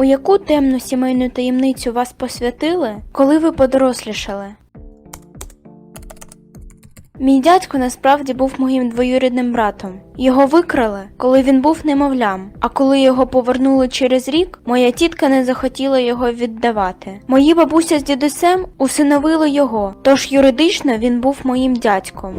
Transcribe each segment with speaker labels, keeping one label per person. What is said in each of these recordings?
Speaker 1: У яку темну сімейну таємницю вас посвятили, коли ви подорослішали? Мій дядько насправді був моїм двоюрідним братом. Його викрали, коли він був немовлям, а коли його повернули через рік, моя тітка не захотіла його віддавати. Мої бабуся з дідусем усиновили його, тож юридично він був моїм дядьком.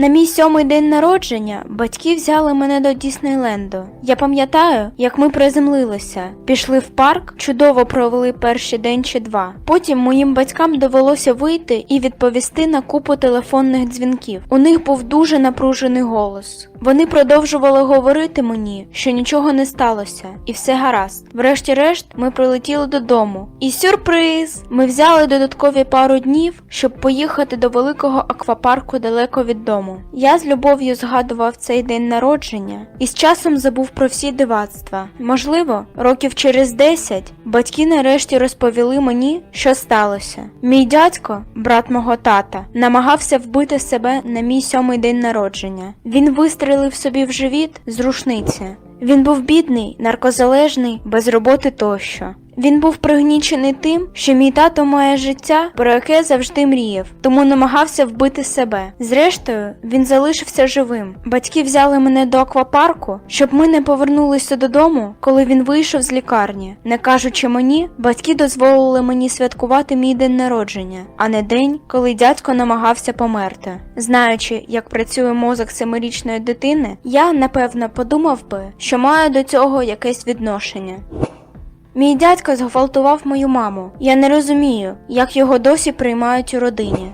Speaker 1: На мій сьомий день народження батьки взяли мене до Діснейленду. Я пам'ятаю, як ми приземлилися, пішли в парк, чудово провели перший день чи два. Потім моїм батькам довелося вийти і відповісти на купу телефонних дзвінків. У них був дуже напружений голос. Вони продовжували говорити мені, що нічого не сталося, і все гаразд. Врешті-решт, ми прилетіли додому. І сюрприз! Ми взяли додаткові пару днів, щоб поїхати до великого аквапарку далеко від дому. Я з любов'ю згадував цей день народження і з часом забув про всі дивацтва. Можливо, років через 10 батьки нарешті розповіли мені, що сталося. Мій дядько, брат мого тата, намагався вбити себе на мій сьомий день народження. Він вистрелив собі в живіт з рушниці. Він був бідний, наркозалежний, без роботи тощо. Він був пригнічений тим, що мій тато має життя, про яке завжди мріяв, тому намагався вбити себе. Зрештою, він залишився живим. Батьки взяли мене до аквапарку, щоб ми не повернулися додому, коли він вийшов з лікарні. Не кажучи мені, батьки дозволили мені святкувати мій день народження, а не день, коли дядько намагався померти. Знаючи, як працює мозок семирічної дитини, я напевно подумав би, що маю до цього якесь відношення. Мій дядько зґвалтував мою маму. Я не розумію, як його досі приймають у родині.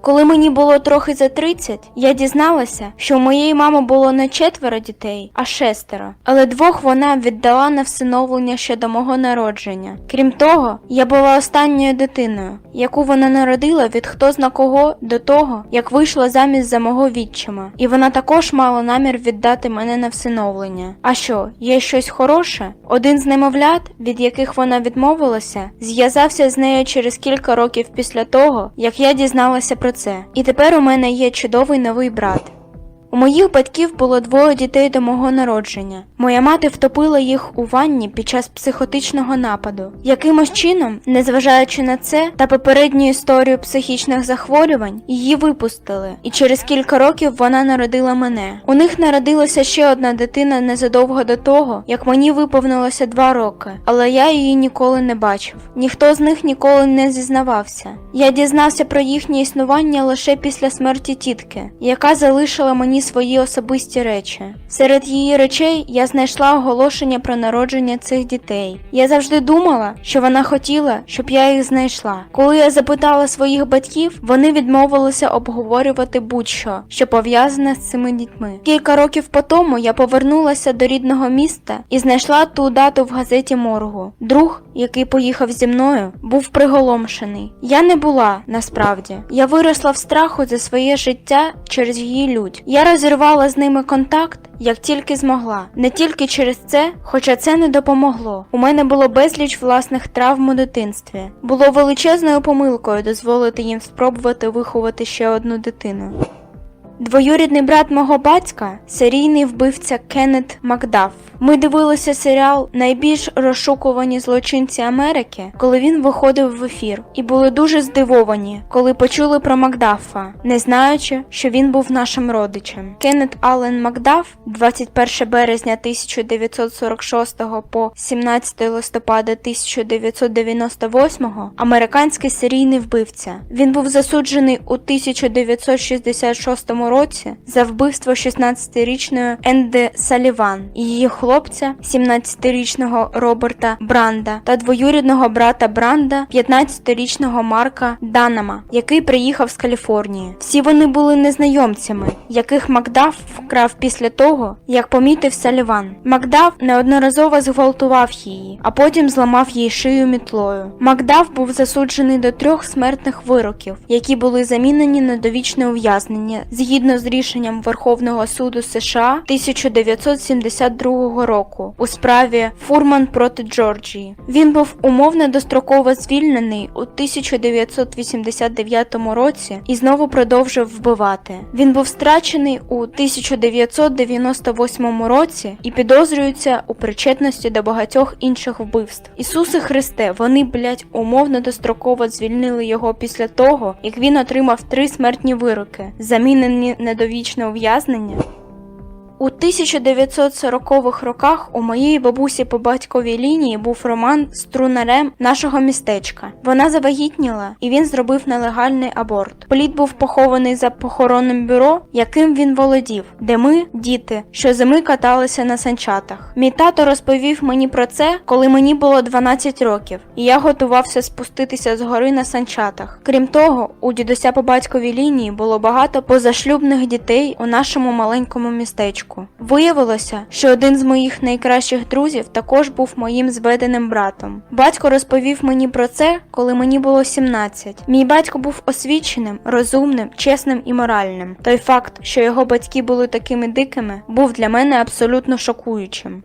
Speaker 1: Коли мені було трохи за 30, я дізналася, що у моєї мами було не четверо дітей, а шестеро, але двох вона віддала на всиновлення ще до мого народження. Крім того, я була останньою дитиною, яку вона народила від хто зна кого до того, як вийшла замість за мого відчима, і вона також мала намір віддати мене на всиновлення. А що, є щось хороше? Один з немовлят, від яких вона відмовилася, зв'язався з нею через кілька років після того, як я дізналася про це. І тепер у мене є чудовий новий брат. У моїх батьків було двоє дітей до мого народження. Моя мати втопила їх у ванні під час психотичного нападу. Якимось чином, незважаючи на це та попередню історію психічних захворювань, її випустили, і через кілька років вона народила мене. У них народилася ще одна дитина незадовго до того, як мені виповнилося два роки, але я її ніколи не бачив. Ніхто з них ніколи не зізнавався. Я дізнався про їхнє існування лише після смерті тітки, яка залишила мені свої особисті речі. Серед її речей я знайшла оголошення про народження цих дітей. Я завжди думала, що вона хотіла, щоб я їх знайшла. Коли я запитала своїх батьків, вони відмовилися обговорювати будь-що, що пов'язане з цими дітьми. Кілька років по тому я повернулася до рідного міста і знайшла ту дату в газеті Моргу. Друг, який поїхав зі мною, був приголомшений. Я не була насправді. Я виросла в страху за своє життя через її лють. Я розірвала з ними контакт, як тільки змогла. Не тільки через це, хоча це не допомогло. У мене було безліч власних травм у дитинстві. Було величезною помилкою дозволити їм спробувати виховати ще одну дитину. Двоюрідний брат мого батька серійний вбивця Кеннет Макдаф. Ми дивилися серіал Найбільш розшукувані злочинці Америки, коли він виходив в ефір, і були дуже здивовані, коли почули про Макдафа, не знаючи, що він був нашим родичем. Кеннет Аллен Макдаф, 21 березня 1946 по 17 листопада 1998, американський серійний вбивця. Він був засуджений у 1966 році за вбивство 16-річної Енді Саліван і її хлопця, 17-річного Роберта Бранда та двоюрідного брата Бранда, 15-річного Марка Данама, який приїхав з Каліфорнії. Всі вони були незнайомцями, яких Макдаф вкрав після того, як помітив Саліван. Макдаф неодноразово зґвалтував її, а потім зламав їй шию мітлою. Макдаф був засуджений до трьох смертних вироків, які були замінені на довічне ув'язнення згідно з рішенням Верховного суду США 1972 року у справі Фурман проти Джорджії. Він був умовно достроково звільнений у 1989 році і знову продовжив вбивати. Він був страчений у 1998 році і підозрюється у причетності до багатьох інших вбивств. Ісусе Христе, вони, блять, умовно достроково звільнили його після того, як він отримав три смертні вироки, замінені на довічне ув'язнення. У 1940-х роках у моєї бабусі по батьковій лінії був роман з трунарем нашого містечка. Вона завагітніла, і він зробив нелегальний аборт. Плід був похований за похоронним бюро, яким він володів, де ми, діти, щозими каталися на санчатах. Мій тато розповів мені про це, коли мені було 12 років, і я готувався спуститися з гори на санчатах. Крім того, у дідуся по батьковій лінії було багато позашлюбних дітей у нашому маленькому містечку. Виявилося, що один з моїх найкращих друзів також був моїм зведеним братом. Батько розповів мені про це, коли мені було 17. Мій батько був освіченим, розумним, чесним і моральним. Той факт, що його батьки були такими дикими, був для мене абсолютно шокуючим.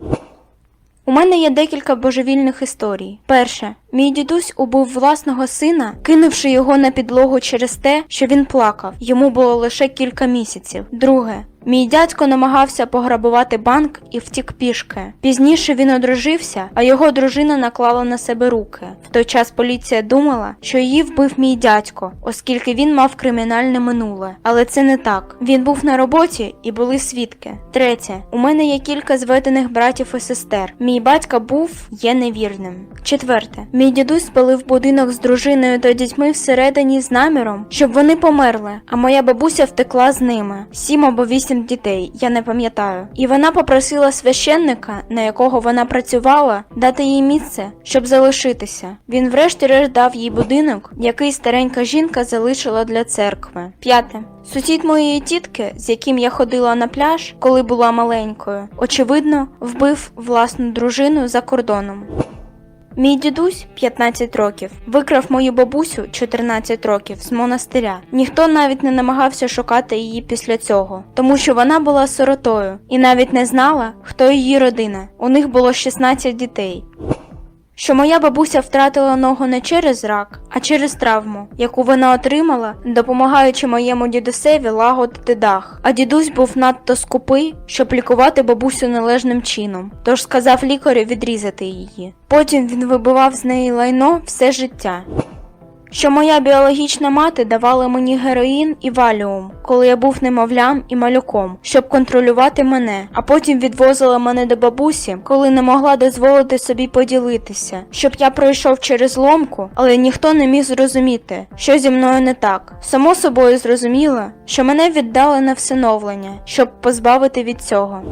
Speaker 1: У мене є декілька божевільних історій. Перше, мій дідусь убив власного сина, кинувши його на підлогу через те, що він плакав. Йому було лише кілька місяців. Друге, Мій дядько намагався пограбувати банк і втік пішки. Пізніше він одружився, а його дружина наклала на себе руки. В той час поліція думала, що її вбив мій дядько, оскільки він мав кримінальне минуле. Але це не так. Він був на роботі і були свідки. Третє, у мене є кілька зведених братів і сестер. Мій батько був є невірним. Четверте, мій дідусь спалив будинок з дружиною та дітьми всередині з наміром, щоб вони померли, а моя бабуся втекла з ними. Сім або вісім дітей, я не пам'ятаю. І вона попросила священника, на якого вона працювала, дати їй місце, щоб залишитися. Він врешті-решт дав їй будинок, який старенька жінка залишила для церкви. П'яте. Сусід моєї тітки, з яким я ходила на пляж, коли була маленькою, очевидно, вбив власну дружину за кордоном. Мій дідусь 15 років викрав мою бабусю 14 років з монастиря. Ніхто навіть не намагався шукати її після цього, тому що вона була сиротою і навіть не знала, хто її родина. У них було 16 дітей. Що моя бабуся втратила ногу не через рак, а через травму, яку вона отримала, допомагаючи моєму дідусеві лагодити дах. А дідусь був надто скупий, щоб лікувати бабусю належним чином, тож сказав лікарю відрізати її. Потім він вибивав з неї лайно все життя. Що моя біологічна мати давала мені героїн і валіум, коли я був немовлям і малюком, щоб контролювати мене, а потім відвозила мене до бабусі, коли не могла дозволити собі поділитися, щоб я пройшов через ломку, але ніхто не міг зрозуміти, що зі мною не так. Само собою зрозуміла, що мене віддали на всиновлення, щоб позбавити від цього.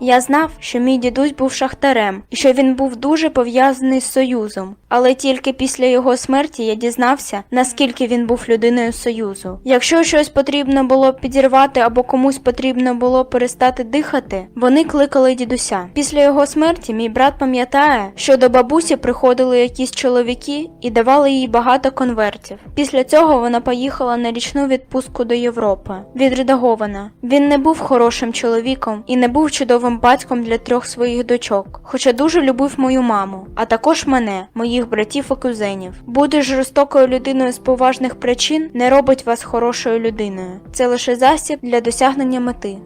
Speaker 1: Я знав, що мій дідусь був шахтарем і що він був дуже пов'язаний з Союзом, але тільки після його смерті я дізнався, наскільки він був людиною Союзу. Якщо щось потрібно було підірвати або комусь потрібно було перестати дихати, вони кликали дідуся. Після його смерті мій брат пам'ятає, що до бабусі приходили якісь чоловіки і давали їй багато конвертів. Після цього вона поїхала на річну відпустку до Європи. Відредагована. Він не був хорошим чоловіком і не був чудовим батьком для трьох своїх дочок, хоча дуже любив мою маму, а також мене, моїх братів і кузенів. Бути жорстокою людиною з поважних причин не робить вас хорошою людиною. Це лише засіб для досягнення мети.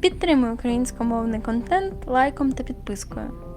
Speaker 1: Підтримуй українськомовний контент лайком та підпискою.